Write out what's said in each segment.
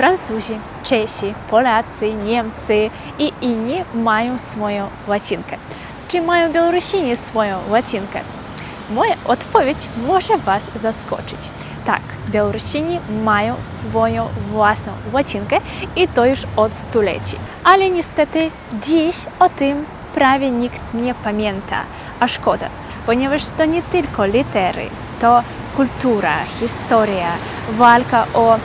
Francuzi, Czesi, Polacy, Niemcy i inni mają swoją łacinkę. Czy mają Białorusini swoją łacinkę? Moja odpowiedź może Was zaskoczyć. Tak, Białorusini mają swoją własną łacinkę i to już od stuleci. Ale niestety dziś o tym prawie nikt nie pamięta, a szkoda, ponieważ to nie tylko litery, to kultura, historia, walka o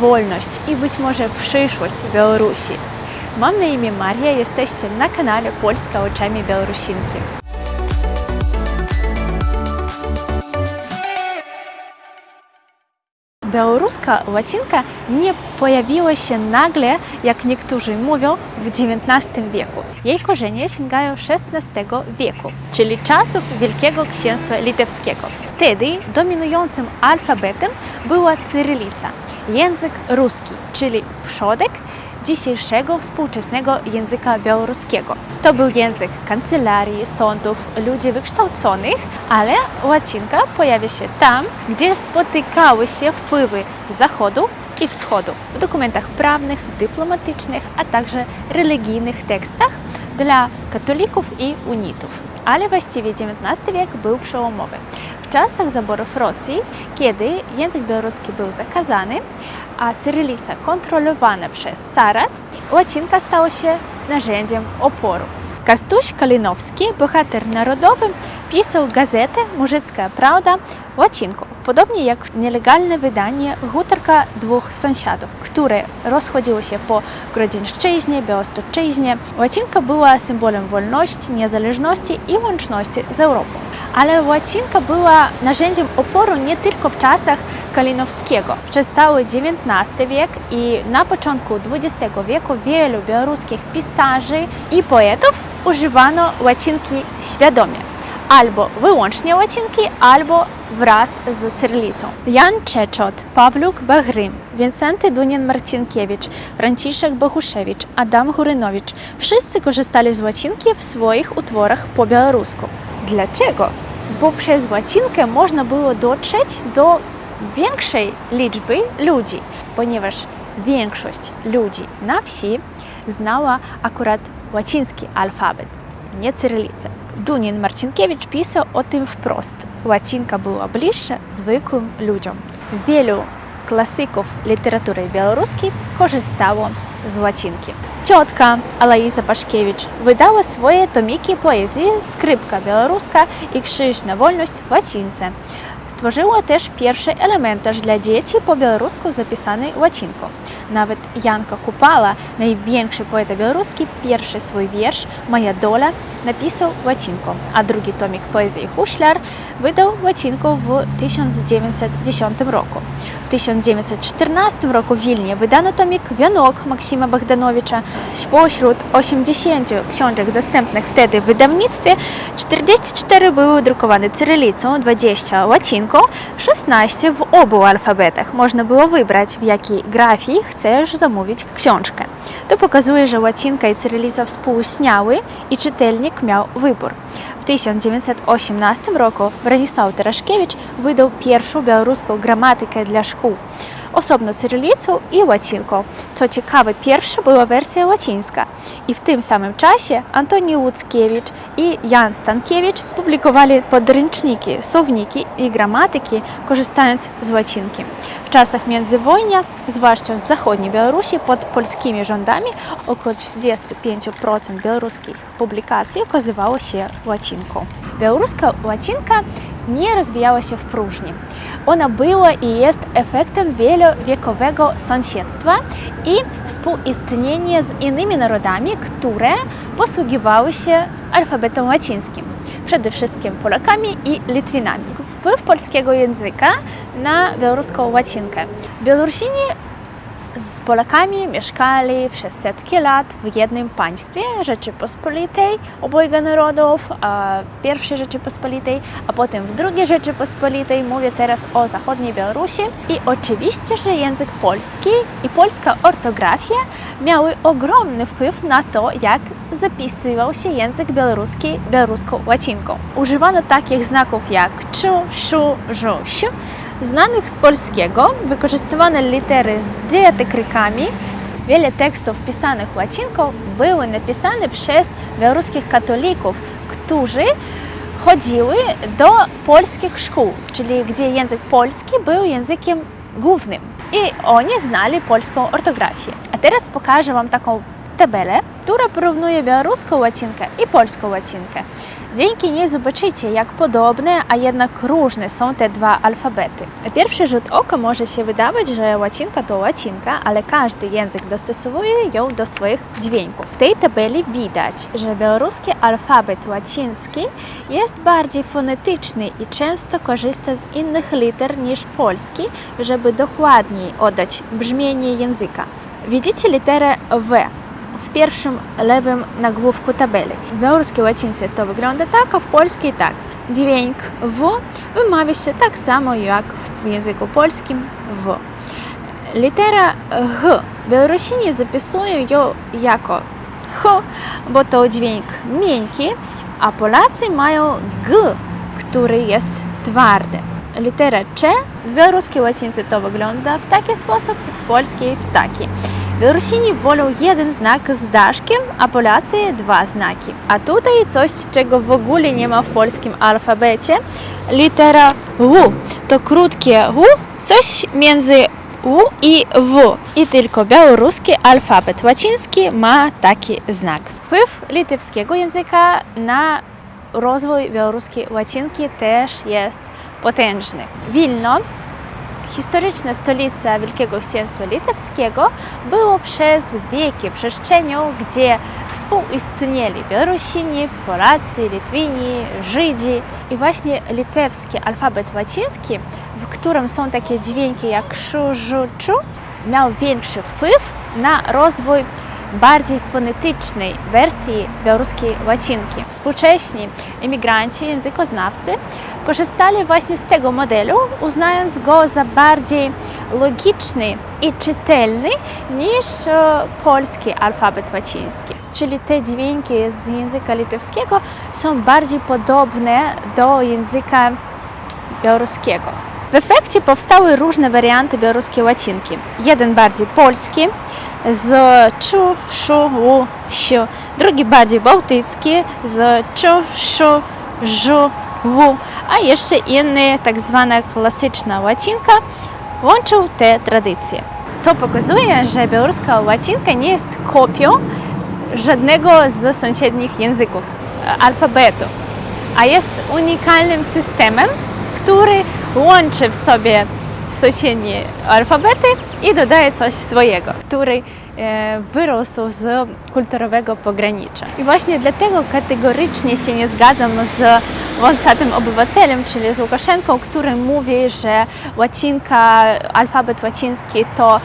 wolność i być może przyszłość Białorusi. Mam na imię Maria, jesteście na kanale Polska oczami Białorusinki. Białoruska łacinka nie pojawiła się nagle, jak niektórzy mówią, w XIX wieku. Jej korzenie sięgają XVI wieku, czyli czasów Wielkiego Księstwa Litewskiego. Wtedy dominującym alfabetem była cyrylica, język ruski, czyli przodek dzisiejszego współczesnego języka białoruskiego. To był język kancelarii, sądów, ludzi wykształconych, ale łacinka pojawia się tam, gdzie spotykały się wpływy zachodu i wschodu w dokumentach prawnych, dyplomatycznych, a także religijnych tekstach dla katolików i unitów. Ale właściwie XIX wiek był przełomowy. W czasach zaborów Rosji, kiedy język białoruski był zakazany, a cyrylica kontrolowana przez carat, łacinka stała się narzędziem oporu. Kastuś Kalinowski, bohater narodowy, pisał gazetę Murzycka Prawda łacinką, podobnie jak nielegalne wydanie Hutarka dwóch sąsiadów, które rozchodziło się po Grodzieńszczyźnie, Białostoczyźnie. Łacinka była symbolem wolności, niezależności i łączności z Europą. Ale łacinka była narzędziem oporu nie tylko w czasach Kalinowskiego. Przez cały XIX wiek i na początku XX wieku wielu białoruskich pisarzy i poetów używano łacinki świadomie. Albo wyłącznie łacinki, albo wraz z cyrylicą. Jan Czeczot, Pawluk Bachrym, Wincenty Dunien-Marcinkiewicz, Franciszek Bohuszewicz, Adam Hurynowicz wszyscy korzystali z łacinki w swoich utworach po białorusku. Dlaczego? Bo przez łacinkę można było dotrzeć do większej liczby ludzi, ponieważ większość ludzi na wsi znała akurat łaciński alfabet, nie cyrylicę. Dunin Marcinkiewicz pisał o tym wprost. Łacinka była bliższa zwykłym ludziom. Wielu klasyków literatury białoruskiej korzystało z łacinki. Ciotka Aloisa Paszkiewicz wydała swoje tomiki poezji Skrypka białoruska i Krzyż na wolność w łacince. Stworzyła też pierwszy elementarz dla dzieci po białorusku zapisany łacinką. Nawet Janko Kupala, największy poeta białoruski, pierwszy swój wiersz Moja dola napisał łacinką, a drugi tomik poezji Huślar wydał łacinką w 1910 roku. W 1914 roku w Wilnie wydano tomik Wianok Maksima Bogdanowicza. Spośród 80 książek dostępnych wtedy w wydawnictwie 44 były drukowane cyrylicą, 20 łacinką, 16 w obu alfabetach. Można było wybrać, w jakiej grafii chcesz zamówić książkę. To pokazuje, że łacinka i cyrylica współistniały i czytelnik miał wybór. W 1918 roku Bronisław Teraszkiewicz wydał pierwszą białoruską gramatykę dla szkół osobno cyrylicą i łacinką. Co ciekawe, pierwsza była wersja łacińska i w tym samym czasie Antoni Łuckiewicz i Jan Stankiewicz publikowali podręczniki, słowniki i gramatyki, korzystając z łacinki. W czasach międzywojnia, zwłaszcza w zachodniej Białorusi, pod polskimi rządami, około 35% białoruskich publikacji okazywało się łacinką. Białoruska łacinka nie rozwijała się w próżni. Ona była i jest efektem wielowiekowego sąsiedztwa i współistnienia z innymi narodami, które posługiwały się alfabetem łacińskim. Przede wszystkim Polakami i Litwinami. Wpływ polskiego języka na białoruską łacinkę. Białorusini z Polakami mieszkali przez setki lat w jednym państwie Rzeczypospolitej obojga narodów, a pierwszej Rzeczypospolitej, a potem w drugiej Rzeczypospolitej. Mówię teraz o zachodniej Białorusi. I oczywiście, że język polski i polska ortografia miały ogromny wpływ na to, jak zapisywał się język białoruski białoruską łacinką. Używano takich znaków jak czu, szu, żu, siu znanych z polskiego, wykorzystywane litery z diatekrykami. Wiele tekstów pisanych łacinką były napisane przez białoruskich katolików, którzy chodziły do polskich szkół, czyli gdzie język polski był językiem głównym. I oni znali polską ortografię. A teraz pokażę Wam taką tabelę, która porównuje białoruską łacinkę i polską łacinkę. Dzięki niej zobaczycie, jak podobne, a jednak różne są te dwa alfabety. Na pierwszy rzut oka może się wydawać, że łacinka to łacinka, ale każdy język dostosowuje ją do swoich dźwięków. W tej tabeli widać, że białoruski alfabet łaciński jest bardziej fonetyczny i często korzysta z innych liter niż polski, żeby dokładniej oddać brzmienie języka. Widzicie literę W pierwszym lewym nagłówku tabeli. W białoruskiej łacince to wygląda tak, a w polskiej tak. Dźwięk W wymawia się tak samo jak w języku polskim W. Litera H. Białorusini zapisują ją jako H, bo to dźwięk miękki, a Polacy mają G, który jest twardy. Litera C w białoruskiej łacince to wygląda w taki sposób, w polskiej w taki. Białorusini wolą jeden znak z daszkiem, a Polacy dwa znaki. A tutaj coś, czego w ogóle nie ma w polskim alfabecie. Litera W to krótkie W, coś między U i W. I tylko białoruski alfabet łaciński ma taki znak. Wpływ litewskiego języka na rozwój białoruskiej łacinki też jest potężny. Wilno historyczna stolica Wielkiego Księstwa Litewskiego było przez wieki przestrzenią, gdzie współistnieli Białorusini, Polacy, Litwini, Żydzi. I właśnie litewski alfabet łaciński, w którym są takie dźwięki jak szu, żu, czu, miał większy wpływ na rozwój bardziej fonetycznej wersji białoruskiej łacinki. Współcześni emigranci, językoznawcy korzystali właśnie z tego modelu, uznając go za bardziej logiczny i czytelny niż e, polski alfabet łaciński. Czyli te dźwięki z języka litewskiego są bardziej podobne do języka białoruskiego. W efekcie powstały różne warianty białoruskiej łacinki. Jeden bardziej polski, z czu, szu, ł, siu. Drugi bardziej bałtycki z czu, szu, żu, ł. A jeszcze inny, tak zwana klasyczna łacinka, łączył te tradycje. To pokazuje, że białoruska łacinka nie jest kopią żadnego z sąsiednich języków, alfabetów, a jest unikalnym systemem, który łączy w sobie sąsiednie alfabety i dodaje coś swojego, który e, wyrósł z kulturowego pogranicza. I właśnie dlatego kategorycznie się nie zgadzam z wąsatym obywatelem, czyli z Łukaszenką, który mówi, że łacinka, alfabet łaciński to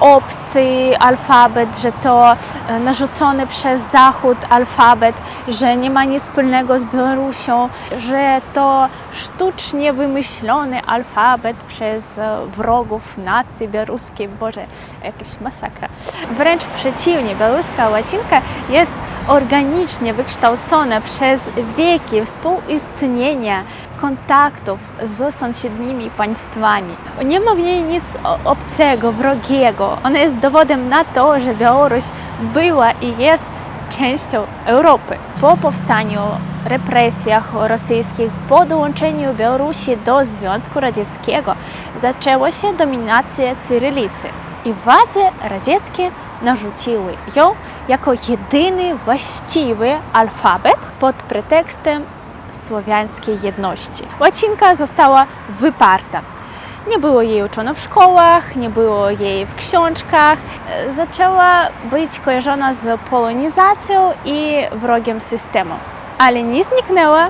obcy alfabet, że to e, narzucony przez Zachód alfabet, że nie ma nic wspólnego z Białorusią, że to sztucznie wymyślony alfabet przez e, wrogów nacji białoruskiej. Boże, jakaś masakra. Wręcz przeciwnie, białoruska łacinka jest organicznie wykształcona przez wieki współistnienia kontaktów z sąsiednimi państwami. Nie ma w niej nic obcego, wrogiego. Ona jest dowodem na to, że Białoruś była i jest częścią Europy. Po powstaniu, represjach rosyjskich, po dołączeniu Białorusi do Związku Radzieckiego zaczęła się dominacja cyrylicy i władze radzieckie narzuciły ją jako jedyny właściwy alfabet pod pretekstem słowiańskiej jedności. Łacinka została wyparta. Nie było jej uczono w szkołach, nie było jej w książkach. Zaczęła być kojarzona z polonizacją i wrogiem systemu, ale nie zniknęła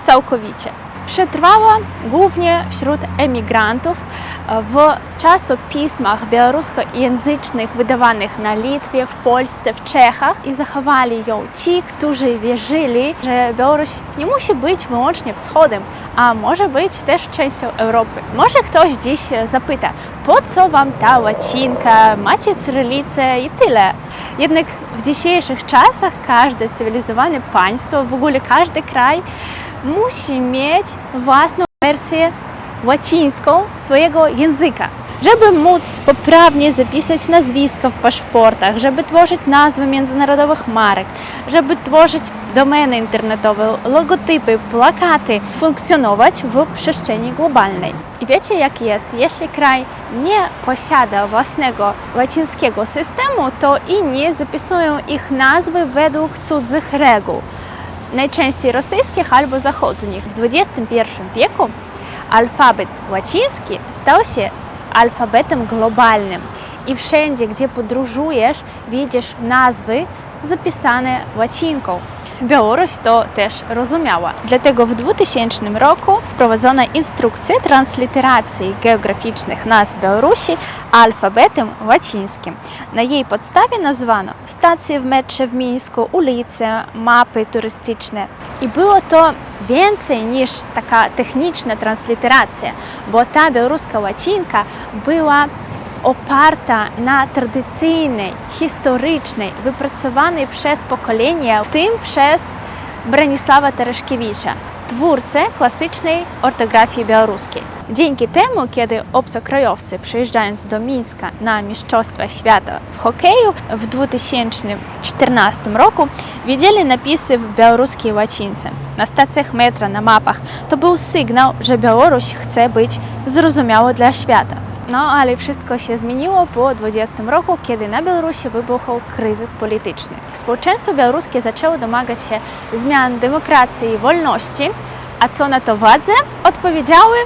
całkowicie. Przetrwała głównie wśród emigrantów e, w czasopismach białoruskojęzycznych wydawanych na Litwie, w Polsce, w Czechach i zachowali ją ci, którzy wierzyli, że Białoruś nie musi być wyłącznie wschodem, a może być też częścią Europy. Może ktoś dziś zapyta, po co wam ta łacinka, macie cyrylicę i tyle. Jednak w dzisiejszych czasach każde cywilizowane państwo, w ogóle każdy kraj musi mieć własną wersję łacińską swojego języka. Żeby móc poprawnie zapisać nazwiska w paszportach, żeby tworzyć nazwy międzynarodowych marek, żeby tworzyć domeny internetowe, logotypy, plakaty, funkcjonować w przestrzeni globalnej. I wiecie jak jest, jeśli kraj nie posiada własnego łacińskiego systemu, to inni zapisują ich nazwy według cudzych reguł najczęściej rosyjskich albo zachodnich. W XXI wieku alfabet łaciński stał się alfabetem globalnym i wszędzie, gdzie podróżujesz, widzisz nazwy zapisane łacinką. Białoruś to też rozumiała. Dlatego w 2000 roku wprowadzono instrukcję transliteracji geograficznych nazw Białorusi alfabetem łacińskim. Na jej podstawie nazwano stacje w metrze w Mińsku, ulice, mapy turystyczne. I było to więcej niż taka techniczna transliteracja, bo ta białoruska łacinka była oparta na tradycyjnej, historycznej, wypracowanej przez pokolenia, w tym przez Bronisława Tereszkiewicza, twórcę klasycznej ortografii białoruskiej. Dzięki temu, kiedy obcokrajowcy przyjeżdżając do Mińska na Mistrzostwa Świata w hokeju w 2014 roku widzieli napisy w białoruskiej łacince na stacjach metra, na mapach. To był sygnał, że Białoruś chce być zrozumiała dla świata. No, ale wszystko się zmieniło po 20 roku, kiedy na Białorusi wybuchł kryzys polityczny. Społeczeństwo białoruskie zaczęło domagać się zmian, demokracji i wolności, a co na to władze? Odpowiedziały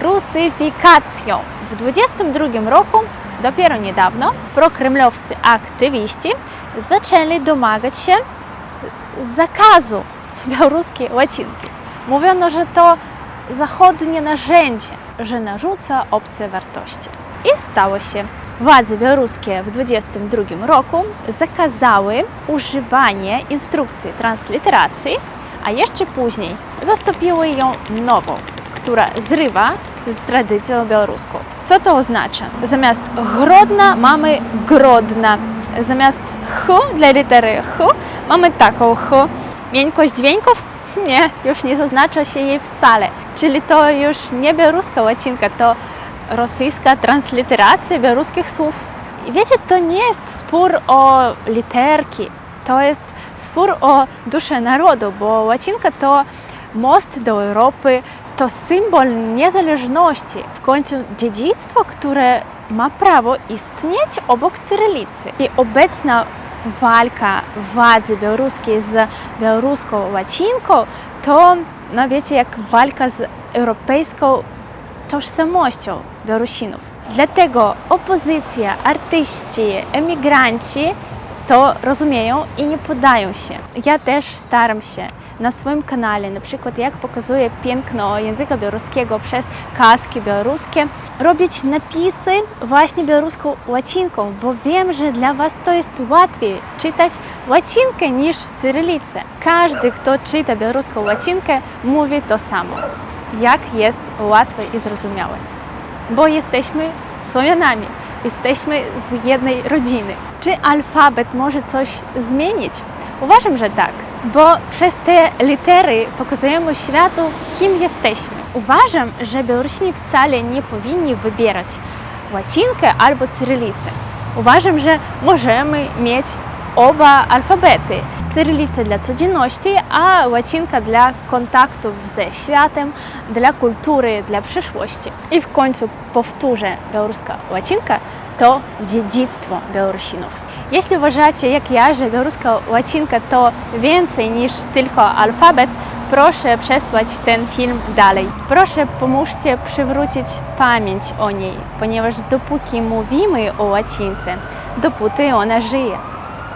rusyfikacją. W 22 roku, dopiero niedawno, prokremlowscy aktywiści zaczęli domagać się zakazu białoruskiej łacinki. Mówiono, że to zachodnie narzędzie, że narzuca obce wartości. I stało się. Władze białoruskie w 22 roku zakazały używanie instrukcji transliteracji, a jeszcze później zastąpiły ją nową, która zrywa z tradycją białoruską. Co to oznacza? Zamiast grodna mamy grodna. Zamiast ch dla litery ch mamy taką ch. Miękkość dźwięków? Nie, już nie zaznacza się jej wcale. Czyli to już nie białoruska łacinka, to rosyjska transliteracja białoruskich słów. I wiecie, to nie jest spór o literki, to jest spór o duszę narodu, bo łacinka to most do Europy, to symbol niezależności, w końcu dziedzictwo, które ma prawo istnieć obok cyrylicy. I obecna walka władzy białoruskiej z białoruską łacinką to, no wiecie, jak walka z europejską tożsamością Białorusinów. Dlatego opozycja, artyści, emigranci to rozumieją i nie podają się. Ja też staram się na swoim kanale, na przykład jak pokazuję piękno języka białoruskiego przez kaski białoruskie, robić napisy właśnie białoruską łacinką, bo wiem, że dla Was to jest łatwiej czytać łacinkę niż cyrylicę. Każdy, kto czyta białoruską łacinkę, mówi to samo. Jak jest łatwe i zrozumiałe. Bo jesteśmy Słowianami, jesteśmy z jednej rodziny. Czy alfabet może coś zmienić? Uważam, że tak, bo przez te litery pokazujemy światu, kim jesteśmy. Uważam, że Białorusini wcale nie powinni wybierać łacinkę albo cyrylicę. Uważam, że możemy mieć oba alfabety. Cyrylica dla codzienności, a łacinka dla kontaktów ze światem, dla kultury, dla przyszłości. I w końcu powtórzę, białoruska łacinka to dziedzictwo Białorusinów. Jeśli uważacie, jak ja, że białoruska łacinka to więcej niż tylko alfabet, proszę przesłać ten film dalej. Proszę pomóżcie przywrócić pamięć o niej, ponieważ dopóki mówimy o łacince, dopóty ona żyje.